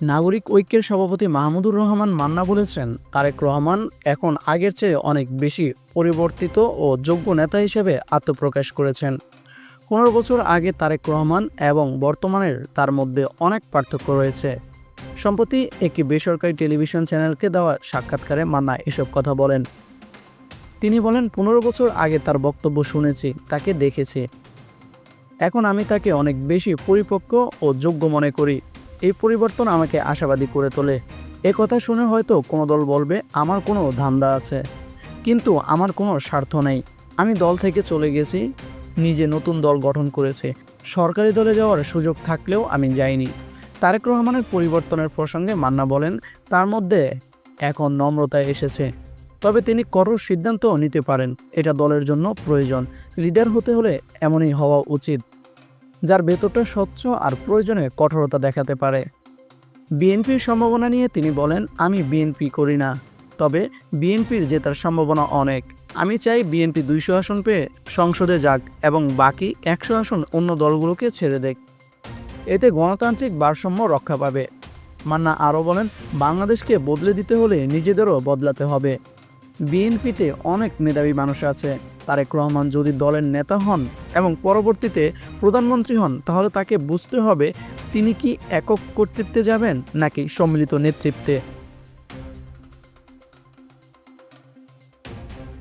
নাগরিক ঐক্যের সভাপতি মাহমুদুর রহমান মান্না বলেছেন, তারেক রহমান এখন আগের চেয়ে অনেক বেশি পরিবর্তিত ও যোগ্য নেতা হিসেবে আত্মপ্রকাশ করেছেন। পনেরো বছর আগে তারেক রহমান এবং বর্তমানের তার মধ্যে অনেক পার্থক্য রয়েছে। সম্প্রতি একটি বেসরকারি টেলিভিশন চ্যানেলকে দেওয়া সাক্ষাৎকারে মান্না এসব কথা বলেন। তিনি বলেন, পনেরো বছর আগে তার বক্তব্য শুনেছি, তাকে দেখেছি। এখন আমি তাকে অনেক বেশি পরিপক্ক ও যোগ্য মনে করি। এই পরিবর্তন আমাকে আশাবাদী করে তোলে। এ কথা শুনে হয়তো কোনো দল বলবে, আমার কোনো ধান্দা আছে। কিন্তু আমার কোনো স্বার্থ নেই। আমি দল থেকে চলে গেছি, নিজে নতুন দল গঠন করেছে। সরকারি দলে যাওয়ার সুযোগ থাকলেও আমি যাইনি। তারেক রহমানের পরিবর্তনের প্রসঙ্গে মান্না বলেন, তার মধ্যে এখন নম্রতা এসেছে। তবে তিনি কঠোর সিদ্ধান্ত নিতে পারেন। এটা দলের জন্য প্রয়োজন। লিডার হতে হলে এমনই হওয়া উচিত। যার ভেতরটা স্বচ্ছ আর প্রয়োজনে কঠোরতা দেখাতে পারে। বিএনপির সম্ভাবনা নিয়ে তিনি বলেন, আমি বিএনপি করি না। তবে বিএনপির জেতার সম্ভাবনা অনেক। আমি চাই বিএনপি দুইশো আসন পেয়ে সংসদে যাক এবং বাকি একশো আসন অন্য দলগুলোকে ছেড়ে দেক। এতে গণতান্ত্রিক ভারসাম্য রক্ষা পাবে। মান্না আরও বলেন, বাংলাদেশকে বদলে দিতে হলে নিজেদেরও বদলাতে হবে। বিএনপিতে অনেক মেধাবী মানুষ আছে। তারেক রহমান যদি দলের নেতা হন এবং পরবর্তীতে প্রধানমন্ত্রী হন, তাহলে তাকে বুঝতে হবে তিনি কি একক কর্তৃত্বে যাবেন নাকি সম্মিলিত নেতৃত্বে।